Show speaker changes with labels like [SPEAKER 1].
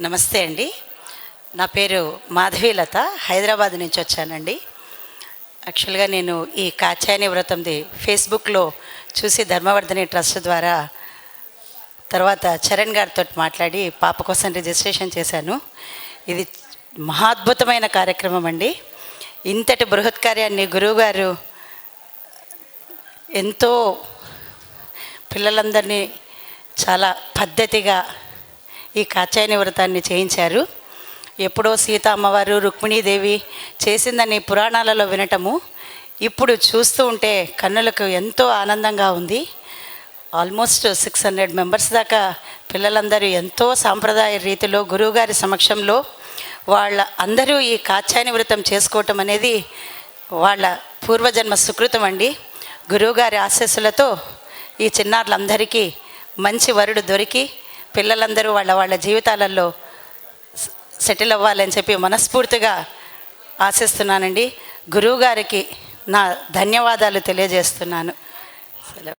[SPEAKER 1] నమస్తే అండి. నా పేరు మాధవీలత హైదరాబాద్ నుంచి వచ్చానండి. యాక్చువల్గా నేను ఈ కాచాయని వ్రతంది ఫేస్బుక్లో చూసి ధర్మవర్ధని ట్రస్ట్ ద్వారా తర్వాత చరణ్ గారితో మాట్లాడి పాప కోసం రిజిస్ట్రేషన్ చేశాను. ఇది మహాద్భుతమైన కార్యక్రమం అండి. ఇంతటి బృహత్ కార్యాన్ని గురువుగారు ఎంతో పిల్లలందరినీ చాలా పద్ధతిగా ఈ కాచాయని వ్రతాన్ని చేయించారు. ఎప్పుడో సీత అమ్మవారు రుక్మిణీదేవి చేసిందని పురాణాలలో వినటము ఇప్పుడు చూస్తూ ఉంటే కన్నులకు ఎంతో ఆనందంగా ఉంది. ఆల్మోస్ట్ సిక్స్ హండ్రెడ్ మెంబర్స్ దాకా పిల్లలందరూ ఎంతో సాంప్రదాయ రీతిలో గురువుగారి సమక్షంలో వాళ్ళ అందరూ ఈ కాచాయని వ్రతం చేసుకోవటం అనేది వాళ్ళ పూర్వజన్మ సుకృతం అండి. గురువుగారి ఆశస్సులతో ఈ చిన్నారులందరికీ మంచి వరుడు దొరికి పిల్లలందరూ వాళ్ళ వాళ్ళ జీవితాలలో సెటిల్ అవ్వాలని చెప్పి మనస్ఫూర్తిగా ఆశిస్తున్నానండి. గురువుగారికి నా ధన్యవాదాలు తెలియజేస్తున్నాను. సెలవు.